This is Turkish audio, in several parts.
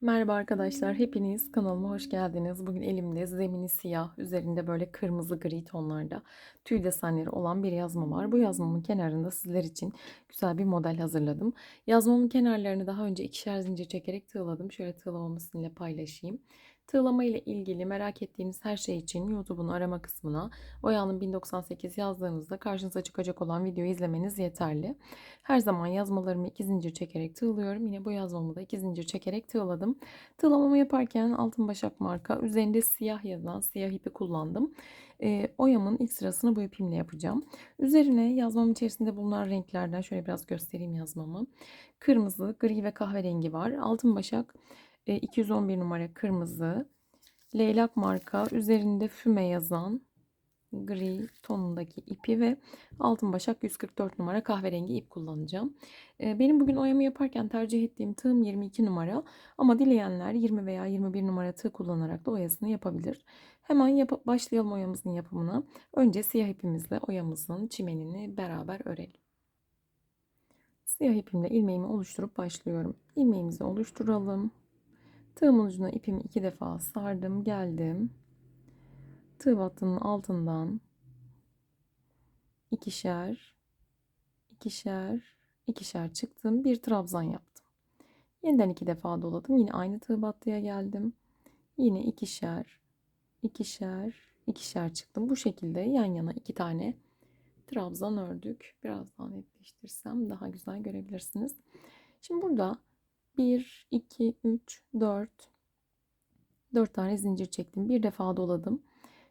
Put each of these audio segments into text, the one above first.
Merhaba arkadaşlar, hepiniz kanalıma hoş geldiniz. Bugün elimde zemini siyah, üzerinde böyle kırmızı gri tonlarda tüy desenleri olan bir yazma var. Bu yazmamın kenarında sizler için güzel bir model hazırladım. Yazmamın kenarlarını daha önce ikişer zincir çekerek tığladım. Şöyle tığlamamı sizinle paylaşayım. Tığlama ile ilgili merak ettiğiniz her şey için YouTube'un arama kısmına Oya'nın 1098 yazdığınızda karşınıza çıkacak olan videoyu izlemeniz yeterli. Her zaman yazmalarımı iki zincir çekerek tığlıyorum. Yine bu yazmamı da iki zincir çekerek tığladım. Tığlamamı yaparken altın başak marka üzerinde siyah yazan siyah ipi kullandım. E, oyamın ilk sırasını bu ipimle yapacağım. Üzerine yazmamın içerisinde bulunan renklerden şöyle biraz göstereyim yazmamı. Kırmızı, gri ve kahverengi var. Altın başak 211 numara kırmızı. Leylak marka üzerinde füme yazan gri tonundaki ipi ve altın başak 144 numara kahverengi ip kullanacağım. Benim bugün oyamı yaparken tercih ettiğim tığım 22 numara ama dileyenler 20 veya 21 numara tığ kullanarak da oyasını yapabilir. Hemen yap başlayalım oyamızın yapımına. Önce siyah ipimizle oyamızın çimenini beraber örelim. Siyah ipimle ilmeğimi oluşturup başlıyorum. İlmeğimizi oluşturalım. Tığımın ucuna ipimi iki defa sardım, geldim. Tığ battının altından ikişer, ikişer, ikişer çıktım. Bir trabzan yaptım. Yeniden iki defa doladım. Yine aynı tığ battıya geldim. Yine ikişer, ikişer, ikişer çıktım. Bu şekilde yan yana iki tane trabzan ördük. Biraz daha netleştirsem daha güzel görebilirsiniz. Şimdi burada 1, 2, 3, 4. 4 tane zincir çektim. Bir defa doladım.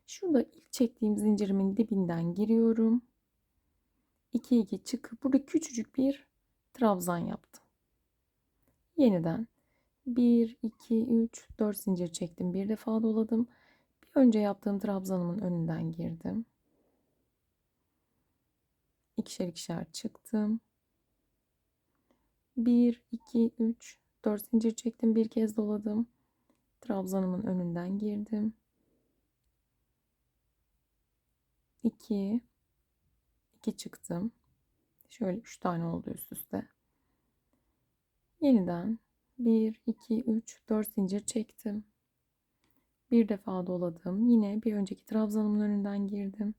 Şurada ilk çektiğim zincirimin dibinden giriyorum. 2 2 çıkıp burada küçücük bir trabzan yaptım. Yeniden 1 2 3 4 zincir çektim. Bir defa doladım. Bir önce yaptığım trabzanımın önünden girdim. İkişer ikişer çıktım. 1 2 3 4 zincir çektim. Bir kez doladım. Trabzanımın önünden girdim. 2 2 çıktım. Şöyle 3 tane oldu üst üste. Yeniden 1 2 3 4 zincir çektim. Bir defa doladım. Yine bir önceki trabzanımın önünden girdim.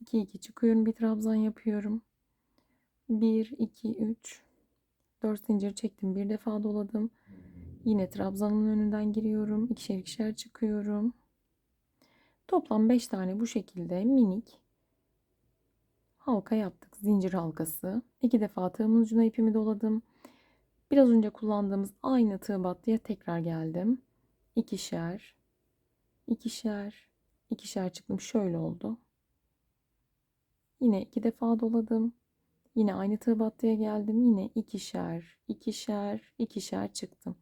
2 2 çıkıyorum. Bir trabzan yapıyorum. 1 2 3 4 zincir çektim. Bir defa doladım. Yine trabzanımın önünden giriyorum. İkişer ikişer çıkıyorum. Toplam 5 tane bu şekilde minik halka yaptık. Zincir halkası. 2 defa tığımın ucuna ipimi doladım. Biraz önce kullandığımız aynı tığ battıya tekrar geldim. İkişer, ikişer, ikişer çıktım. Şöyle oldu. Yine iki defa doladım. Yine aynı tığ geldim. Yine ikişer, ikişer, ikişer çıktım.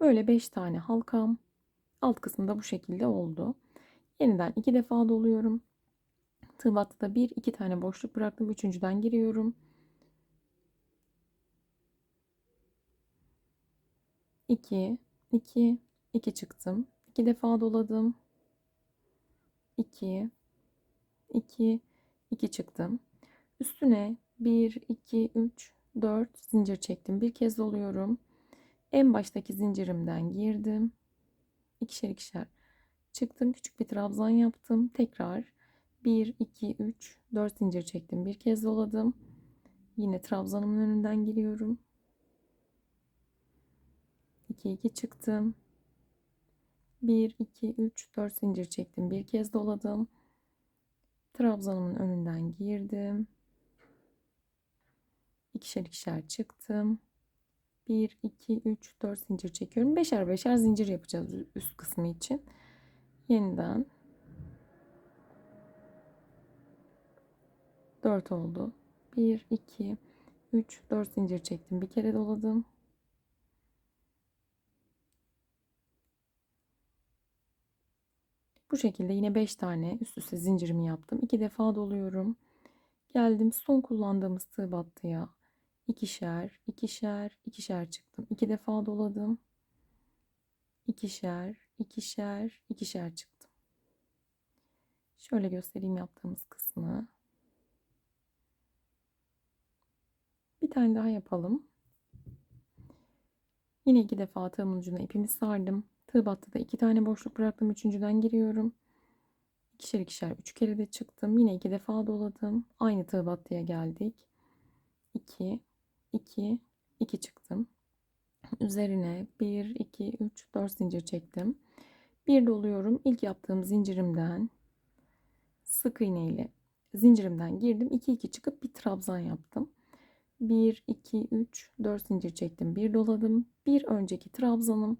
Böyle 5 tane halkam. Alt kısımda bu şekilde oldu. Yeniden iki defa doluyorum. Tığ battıda bir, iki tane boşluk bıraktım. Üçüncüden giriyorum. İki, iki, iki çıktım. İki defa doladım. İki, iki, 2 çıktım. Üstüne 1, 2, 3, 4 zincir çektim. Bir kez doluyorum. En baştaki zincirimden girdim. İkişer ikişer çıktım. Küçük bir trabzan yaptım. Tekrar 1, 2, 3, 4 zincir çektim. Bir kez doladım. Yine trabzanımın önünden giriyorum. 2, 2 çıktım. 1, 2, 3, 4 zincir çektim. Bir kez doladım. Trabzanımın önünden girdim. İkişer ikişer çıktım. 1, 2, 3, 4 zincir çekiyorum. Beşer beşer zincir yapacağız üst kısmı için. Yeniden 4 oldu. 1, 2, 3, 4 zincir çektim. Bir kere doladım. Bu şekilde yine 5 tane üst üste zincirimi yaptım. 2 defa doluyorum. Geldim son kullandığımız tığ battıya. ikişer, ikişer, ikişer çıktım. 2 defa doladım. ikişer, ikişer, ikişer çıktım. Şöyle göstereyim yaptığımız kısmı. Bir tane daha yapalım. Yine iki defa tığımın ucuna ipimi sardım. Tığ battıda iki tane boşluk bıraktım. Üçüncüden giriyorum. İkişer ikişer üç kere de çıktım. Yine iki defa doladım. Aynı tığ battıya geldik. 2 2 2 çıktım. Üzerine 1 2 3 4 zincir çektim. Bir doluyorum. İlk yaptığım zincirimden sık iğne ile zincirimden girdim. 2 2 çıkıp bir trabzan yaptım. 1 2 3 4 zincir çektim. Bir doladım. Bir önceki trabzanım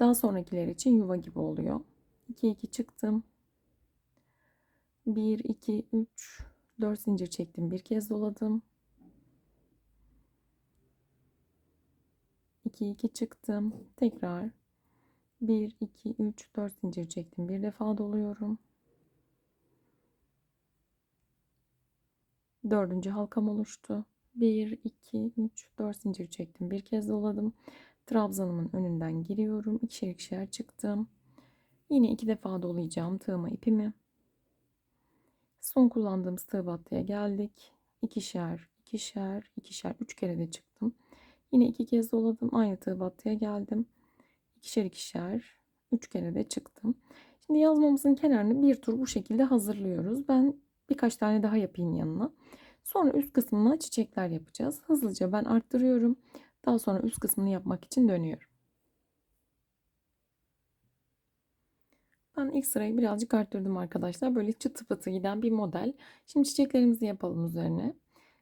daha sonrakiler için yuva gibi oluyor. 2 2 çıktım. 1 2 3 4 zincir çektim. Bir kez doladım. 2 2 çıktım. Tekrar 1 2 3 4 zincir çektim. Bir defa doluyorum. Dördüncü halkam oluştu. 1 2 3 4 zincir çektim. Bir kez doladım. Trabzanımın önünden giriyorum. İkişer ikişer çıktım. Yine iki defa dolayacağım tığıma ipimi. Son kullandığımız tığ battıya geldik. İkişer, ikişer, ikişer, üç kere de çıktım. Yine iki kez doladım. Aynı tığ battıya geldim. İkişer ikişer, üç kere de çıktım. Şimdi yazmamızın kenarını bir tur bu şekilde hazırlıyoruz. Ben birkaç tane daha yapayım yanına. Sonra üst kısmına çiçekler yapacağız. Hızlıca ben arttırıyorum. Daha sonra üst kısmını yapmak için dönüyorum. Ben ilk sırayı birazcık arttırdım arkadaşlar. Böyle çıtı pıtı giden bir model. Şimdi çiçeklerimizi yapalım üzerine.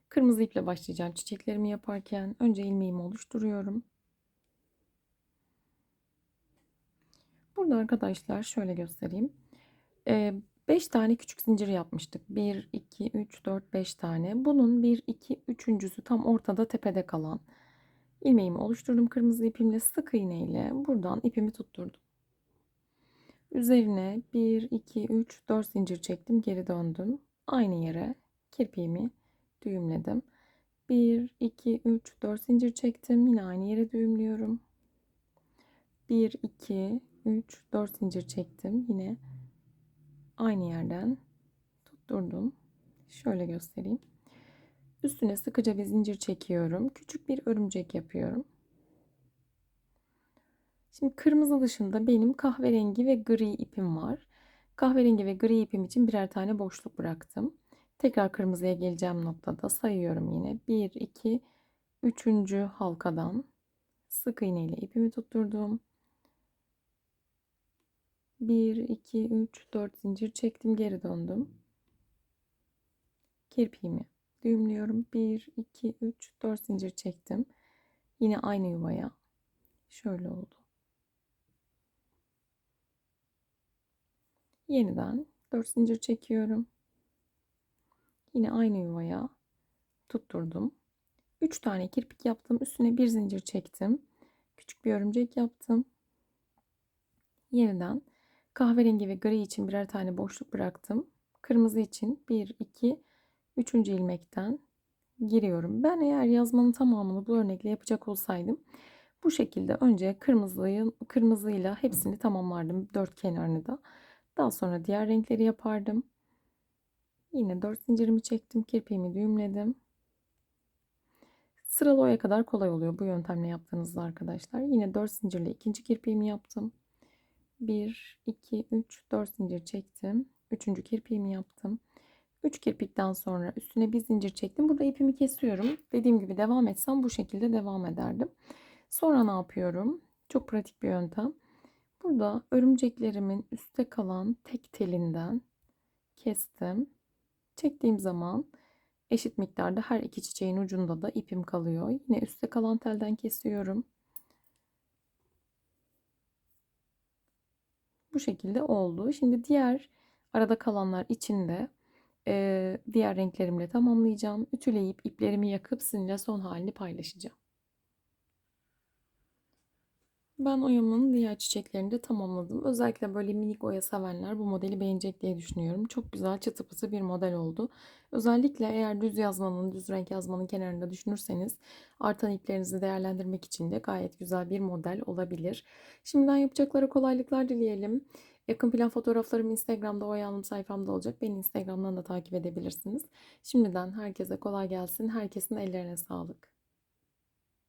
Kırmızı iple başlayacağım çiçeklerimi yaparken. Önce ilmeğimi oluşturuyorum. Burada arkadaşlar şöyle göstereyim. 5 tane küçük zincir yapmıştık. 1, 2, 3, 4, 5 tane. Bunun 1, 2, 3.sü tam ortada tepede kalan. İlmeğimi oluşturdum kırmızı ipimle sık iğne ile buradan ipimi tutturdum. Üzerine 1, 2, 3, 4 zincir çektim. Geri döndüm. Aynı yere kirpiğimi düğümledim. 1, 2, 3, 4 zincir çektim. Yine aynı yere düğümlüyorum. 1, 2, 3, 4 zincir çektim. Yine aynı yerden tutturdum. Şöyle göstereyim. Üstüne sıkıca bir zincir çekiyorum. Küçük bir örümcek yapıyorum. Şimdi kırmızı dışında benim kahverengi ve gri ipim var. Kahverengi ve gri ipim için birer tane boşluk bıraktım. Tekrar kırmızıya geleceğim noktada sayıyorum yine. 1, 2, 3. halkadan sık iğne ile ipimi tutturdum. 1, 2, 3, 4 zincir çektim. Geri döndüm. Kirpiğimi düğümlüyorum. 1, 2, 3, 4 zincir çektim. Yine aynı yuvaya. Şöyle oldu. Yeniden 4 zincir çekiyorum. Yine aynı yuvaya tutturdum. 3 tane kirpik yaptım. Üstüne bir zincir çektim. Küçük bir örümcek yaptım. Yeniden kahverengi ve gri için birer tane boşluk bıraktım. Kırmızı için 1 2 3. ilmekten giriyorum. Ben eğer yazmanın tamamını bu örnekle yapacak olsaydım bu şekilde önce kırmızıyı kırmızıyla hepsini tamamlardım dört kenarını da. Daha sonra diğer renkleri yapardım. Yine 4 zincirimi çektim. Kirpiğimi düğümledim. Sıralı oya kadar kolay oluyor bu yöntemle yaptığınızda arkadaşlar. Yine 4 zincirle ikinci kirpiğimi yaptım. 1, 2, 3, 4 zincir çektim. Üçüncü kirpiğimi yaptım. 3 kirpikten sonra üstüne bir zincir çektim. Burada ipimi kesiyorum. Dediğim gibi devam etsem bu şekilde devam ederdim. Sonra ne yapıyorum? Çok pratik bir yöntem. Burada örümceklerimin üstte kalan tek telinden kestim. Çektiğim zaman eşit miktarda her iki çiçeğin ucunda da ipim kalıyor. Yine üstte kalan telden kesiyorum. Bu şekilde oldu. Şimdi diğer arada kalanlar içinde e, diğer renklerimle tamamlayacağım. Ütüleyip iplerimi yakıp sizinle son halini paylaşacağım. Ben oyamanın diğer çiçeklerini de tamamladım. Özellikle böyle minik oya sevenler bu modeli beğenecek diye düşünüyorum. Çok güzel çıtı pıtı bir model oldu. Özellikle eğer düz yazmanın, düz renk yazmanın kenarında düşünürseniz artan iplerinizi değerlendirmek için de gayet güzel bir model olabilir. Şimdiden yapacaklara kolaylıklar dileyelim. Yakın plan fotoğraflarım Instagram'da Oya sayfamda olacak. Beni Instagram'dan da takip edebilirsiniz. Şimdiden herkese kolay gelsin. Herkesin ellerine sağlık.